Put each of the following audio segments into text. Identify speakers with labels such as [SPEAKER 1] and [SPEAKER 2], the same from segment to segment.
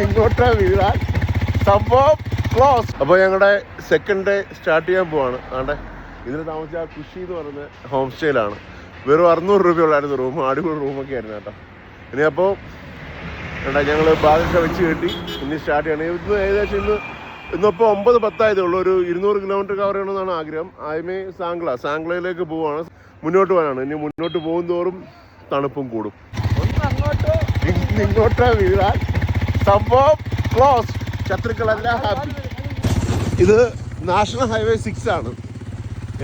[SPEAKER 1] ഇങ്ങോട്ടാ വീഴാൻ. സംഭവം ക്ലോസ് അപ്പോൾ ഞങ്ങളുടെ സെക്കൻഡ് ഡേ സ്റ്റാർട്ട് ചെയ്യാൻ പോവാണ്. ആണ്ടെ ഇതിൽ താമസിച്ച ആ കൃഷി എന്ന് പറയുന്ന ഹോം സ്റ്റേയിലാണ് വെറും അറുന്നൂറ് രൂപ ഉള്ളായിരുന്നു റൂം അടിപൊളി റൂമൊക്കെ ആയിരുന്നു കേട്ടോ. ഇനി അപ്പോൾ വേണ്ട ഞങ്ങൾ ബാധിച്ച വെച്ച് കെട്ടി ഇനി സ്റ്റാർട്ട് ചെയ്യണം. ഇന്ന് ഏകദേശം ഇന്ന് ഇന്നിപ്പോൾ ഒമ്പത് പത്തായതേ ഉള്ളൂ. ഒരു ഇരുന്നൂറ് കിലോമീറ്റർ കവർ ചെയ്യണമെന്നാണ് ആഗ്രഹം. ആദ്യമേ സാംഗ്ല സാംഗ്ലയിലേക്ക് പോവാണ്. മുന്നോട്ട് പോകാനാണ്. ഇനി മുന്നോട്ട് പോകും തോറും തണുപ്പും കൂടും. ഇങ്ങോട്ടാ വീഴാൻ. സംഭവം ക്ലോസ്. ശത്രുക്കളെല്ലാം ഹാപ്പി ഇത് നാഷണൽ ഹൈവേ സിക്സ് ആണ്.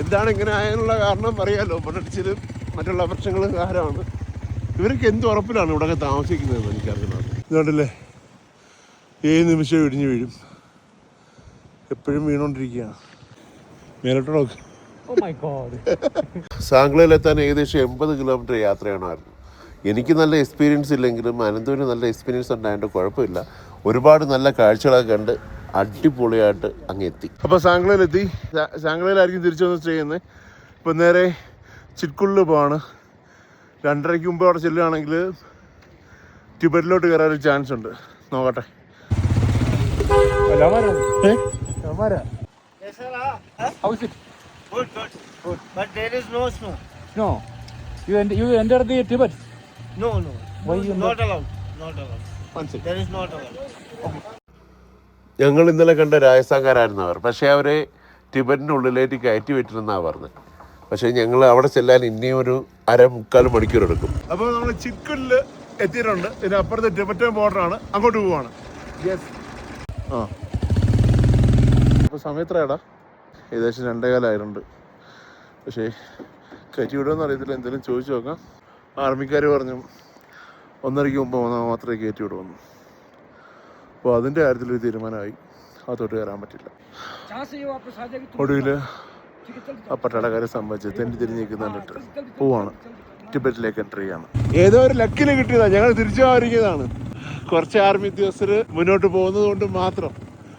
[SPEAKER 1] എന്താണ് ഇങ്ങനെ ആയതിനുള്ള കാരണം അറിയാമല്ലോ മണ്ണിടിച്ചിലും മറ്റുള്ള പ്രശ്നങ്ങളും കാരണമാണ് ഇവർക്ക് എന്ത് ഉറപ്പിലാണ് ഇവിടെ താമസിക്കുന്നതെന്ന് എനിക്കറിയുന്നത് ഇതുകൊണ്ടല്ലേ ഏത് നിമിഷം ഇടിഞ്ഞു വീഴും. എപ്പോഴും വീണോണ്ടിരിക്കുകയാണ്. മേലോട്ട് നോക്ക്.
[SPEAKER 2] Oh.
[SPEAKER 1] സാംഗ്ലയിലെത്താൻ ഏകദേശം എൺപത് കിലോമീറ്റർ യാത്രയാണ് യാത്രയാണായിരുന്നു എനിക്ക് നല്ല എക്സ്പീരിയൻസ് ഇല്ലെങ്കിലും അനന്തുവിന് നല്ല എക്സ്പീരിയൻസ് ഉണ്ടായതുകൊണ്ട് കുഴപ്പമില്ല ഒരുപാട് നല്ല കാഴ്ചകളൊക്കെ കണ്ട് അടിപൊളിയായിട്ട് അങ്ങ് എത്തി അപ്പോൾ സാംഗ്ലയിലെത്തി സാ- സാംഗ്ലയിലായിരിക്കും തിരിച്ചു വന്ന് സ്റ്റേ ചെയ്യുന്നത് ഇപ്പം നേരെ ചിറ്റ്കുള്ളിൽ പോവാണ് രണ്ടരയ്ക്ക് മുമ്പ് അവിടെ ചെല്ലുകയാണെങ്കിൽ ടിബറ്റിലോട്ട് കയറാൻ ഒരു ചാൻസ് ഉണ്ട് നോക്കട്ടെ?
[SPEAKER 3] Good, good, good. But there is no snow.
[SPEAKER 2] No. You you enter the Tibet.
[SPEAKER 3] No, no.
[SPEAKER 2] Why
[SPEAKER 3] no,
[SPEAKER 2] you
[SPEAKER 3] not allowed. Not allowed.
[SPEAKER 1] One second.
[SPEAKER 3] There is not allowed. Okay.
[SPEAKER 1] ഞങ്ങൾ ഇന്നലെ കണ്ട രാജസ്ഥാൻകാരായിരുന്നു അവർ പക്ഷേ അവരെ ടിബറ്റിനുള്ളിലേക്ക് ഉള്ളിലേക്ക് കയറ്റി വിട്ടിരുന്നാണ് പറഞ്ഞത് പക്ഷേ ഞങ്ങൾ അവിടെ ചെല്ലാൻ ഇനിയും ഒരു അര മുക്കാൽ മണിക്കൂർ എടുക്കും അപ്പോൾ നമ്മൾ ചിക്കുലിൽ എത്തിയിട്ടുണ്ട് ഇതിന് അപ്പുറത്ത് ടിബറ്റൻ ബോർഡറാണ് അങ്ങോട്ട് പോവാണ് യെസ് ആ അപ്പോൾ സമയത്രയാടാ ഏകദേശം രണ്ടേ കാലമായിട്ടുണ്ട് പക്ഷേ കയറ്റി വിടുമെന്ന് അറിയത്തില്ല എന്തെങ്കിലും ചോദിച്ചു നോക്കാം ആർമിക്കാർ പറഞ്ഞു ഒന്നരയ്ക്ക് മുമ്പ് വന്നാൽ മാത്രമേ കയറ്റി വിടുമെന്ന് അപ്പോൾ അതിന്റെ കാര്യത്തിലൊരു തീരുമാനമായി. അകത്തോട്ട് കയറാൻ പറ്റില്ല. ഒടുവിൽ ആ പട്ടാളക്കാരെ സംബന്ധിച്ച് തെണ്ടി തിരിഞ്ഞിരിക്കുന്ന കണ്ടിട്ട് പോവാണ്. ടിബറ്റിലേക്ക് എന്റർ ചെയ്യാണ്. ഏതോ ഒരു ലക്കിന് കിട്ടിയതാണ് ഞങ്ങൾ തിരിച്ചു പോകാതിരിക്കുന്നതാണ് കുറച്ച് ആർമി ഉദ്യോഗസ്ഥർ മുന്നോട്ട് പോകുന്നത് കൊണ്ട് മാത്രം.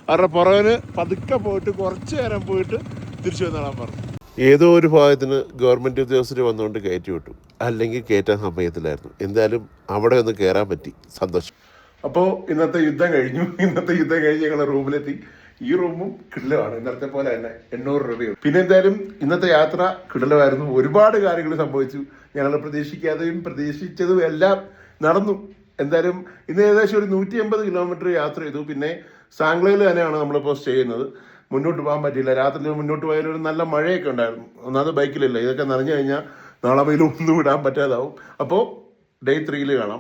[SPEAKER 1] അവരുടെ പുറകിന് പതുക്കെ പോയിട്ട് കുറച്ച് നേരം പോയിട്ട് തിരിച്ചു വന്നാളാൻ പറഞ്ഞു. ഏതോ ഒരു ഭാഗത്തിന് ഗവൺമെന്റ് ഉദ്യോഗസ്ഥർ വന്നുകൊണ്ട് കയറ്റി വിട്ടു. അല്ലെങ്കിൽ കയറ്റാൻ സമയത്തിലായിരുന്നു എന്തായാലും അവിടെ ഒന്ന് കയറാൻ പറ്റി. സന്തോഷം. അപ്പോൾ ഇന്നത്തെ യുദ്ധം കഴിഞ്ഞു. ഇന്നത്തെ യുദ്ധം കഴിഞ്ഞ് ഞങ്ങൾ റൂമിലെത്തി. ഈ റൂമും കിടലമാണ്. ഇന്നത്തെ പോലെ തന്നെ എണ്ണൂറ് രൂപയും. പിന്നെ എന്തായാലും ഇന്നത്തെ യാത്ര കിടലമായിരുന്നു. ഒരുപാട് കാര്യങ്ങൾ സംഭവിച്ചു. ഞങ്ങൾ പ്രതീക്ഷിക്കാതെയും പ്രതീക്ഷിച്ചതും എല്ലാം നടന്നു. എന്തായാലും ഇന്ന് ഏകദേശം ഒരു നൂറ്റി എൺപത് കിലോമീറ്റർ യാത്ര ചെയ്തു. പിന്നെ സാംഗ്ലയിൽ തന്നെയാണ് നമ്മളിപ്പോൾ സ്റ്റേ ചെയ്യുന്നത്. മുന്നോട്ട് പോകാൻ പറ്റിയില്ല. രാത്രി മുന്നോട്ട് പോയാൽ ഒരു നല്ല മഴയൊക്കെ ഉണ്ടായിരുന്നു. ഒന്നാമത് ബൈക്കിലില്ല. ഇതൊക്കെ നിറഞ്ഞു കഴിഞ്ഞാൽ നാളെ വെയിലൊന്നും വിടാൻ പറ്റാതാവും. അപ്പോൾ ഡേ ത്രീയിൽ കാണാം.